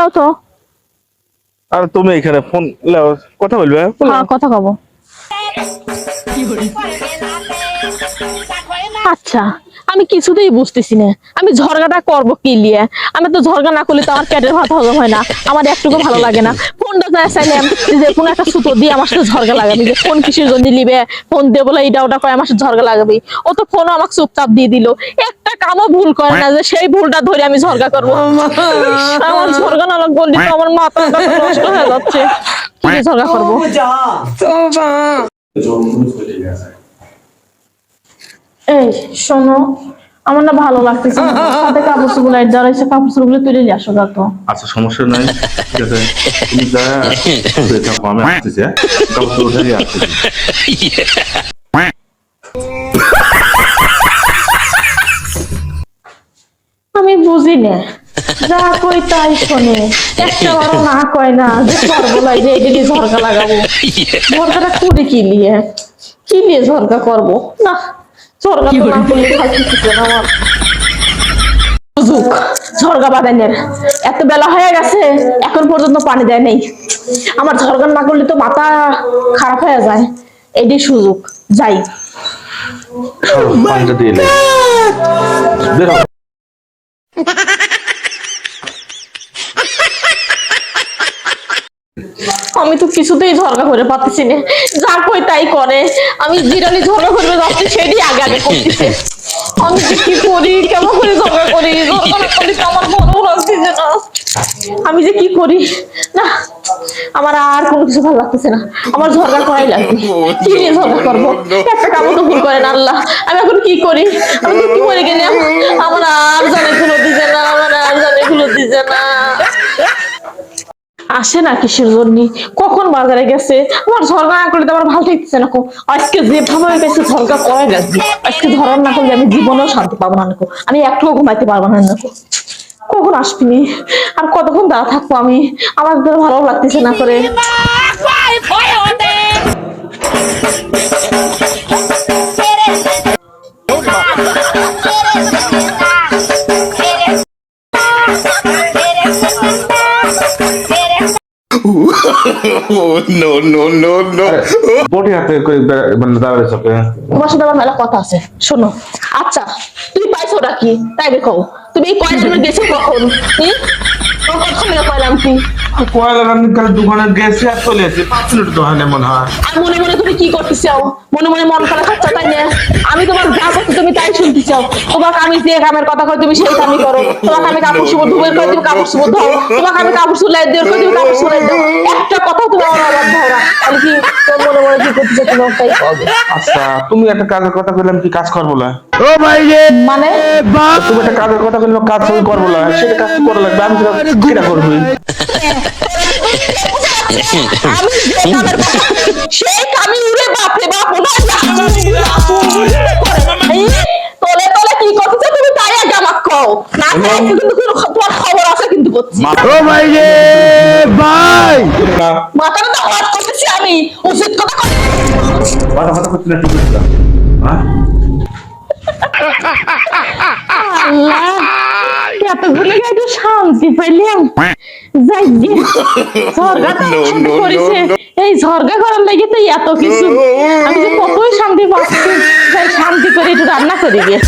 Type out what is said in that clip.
দাও তো। আর তুমি এখানে ফোন লাও কথা বলবে? হ্যাঁ কথা কব। আচ্ছা আমি কিছুতেই বুঝতেছি না। আমি ঝরগাটা করব কি লিয়ে? আমি তো ঝরগা না করলে তো আমার পেটের ভাত হজম হয় না। আমার একটুকু ভালো লাগে না। ফোনটা যায় চাইলাম যে কোনো একটা সুতো দিয়ে আমার সাথে ঝরগা লাগাবি। যে ফোন কিসের জন্য নিবে? ফোন দিয়ে বলে এইটা ওটা করে আমার সাথে ঝরগা লাগাবি। ও তো ফোনও আমাকে চুপচাপ দিয়ে দিল। একটা কামও ভুল করে না যে সেই ভুলটা ধরে আমি ঝরগা করব। আমার ঝরগা না বললি তো আমার মাথা নষ্ট হয়ে যাচ্ছে। ঝরগা করব? এই শোনো আমার না ভালো লাগতেছে না। হাতে কাপড় চোপড় লাইট দেওয়া রয়েছে কাপড় চোপড় তুলে নিয়ে আসো তো। আচ্ছা সমস্যা নাই। ঠিক আছে। তুমি যা শুয়ে থাকো আমি আসতেছি হ্যাঁ? কাপড় চোপড় ধরে আসতেছি। আমি বুঝি না। যা কই তাই শোনে। একটা বারো না কয় না যে করব যে এদিকে ঝরকা লাগাবো। ঝরকাটা করে কি নিয়ে? কি নিয়ে ঝরকা করব? না। ঝরকা বাদানের এত বেলা হয়ে গেছে এখন পর্যন্ত পানি দেয় নেই। আমার ঝরগান না করলে তো মাথা খারাপ হয়ে যায়। এটি সুযোগ। যাই। পানিটা দিয়ে লাই বেরো আমি তো কিছুতেই ঝরকা করে পাচ্ছি না। যা কই তাই করে। আমি জিরানি ঝরকা করবে যাচ্ছি, সেটি আগে আগে করতেছে আমি যে কি করি, কেমন করে ঝরকা করি? করলে তো আমার ভালো লাগতেছে না। আমি যে কি করি? না, আমার আর কোনো কিছু ভালো লাগতেছে না। আমার ঝরকা করাই লাগবে। কি নিয়ে ঝরকা করব? একটা কামও তো ভুল করেন আল্লাহ। আমি এখন কি করি? আমি কি করে গেলাম। আমার আর জানে গুলো আসে না কিসের জন্য? কখন বাজারে গেছে? আমার ঝরগা না করলে তো আমার ভালো লাগতেছে না আজকে যেভাবে আমি গেছে ঝরগা করাই গেছে আজকে ধরার না করলে আমি জীবনেও শান্তি পাবো না আমি একটুও ঘুমাইতে পারব না কখন আসবিনি আর কতক্ষণ দাঁড়া থাকব আমি? আমার ভালো লাগতেছে না করে। হাতে করে মানে কে তোমার সাথে আমার মেলা কথা আছে শোনো। আচ্ছা তুমি পাইছো নাকি তাই দেখো তুমি এই কয়দিন গেছো কখন? হুম? কখন? কয়লাম কি কয়লা রান্নি দোকানে গেছে আর চলে আসছে পাঁচ মিনিট তো মনে হয়। আর মনে মনে তুমি কি করতে মনে মনে মন খারাপ হচ্ছে তাই না? আমি তোমার যা করতে তুমি তাই শুনতে চাও তোমাকে আমি যে কামের কথা কই তুমি সেই কামই করো। তোমাকে আমি কাপড় শুভ ধুবের কই তুমি কাপড় শুভ ধরো তোমাকে আমি কাপড় শুলাই দেওয়ার কই তুমি কাপড় শুলাই দাও। একটা কথা তুমি আমার আবার ধরো না। তাহলে কি তোর মনে মনে কি করতে তুমি ওটাই আচ্ছা তুমি একটা কাজের কথা বললাম কি কাজ করব না মানে? তুমি একটা কাজের কথা বললাম কাজ করব না সেটা কাজ করা লাগবে আমি সেটা কিনা করবি আমি উড়ে বাপরে বাপ ওনা তলে তলে কি করতেছে তুমি তাই আগে আমাকে কও না কিন্তু তোমার খবর আছে কিন্তু করছি মাথাটা তো হট করতেছি আমি উচিত কথা কই কথা করছি না ঠিক হ্যাঁ এতগুলো একটু শান্তি পাইলাম যাই ঝরগা তো করেছে। এই ঝরগা করার লাগে তো এত কিছু। আমি যে কতই শান্তি পাচ্ছি শান্তি করে একটু রান্না করে গিয়ে.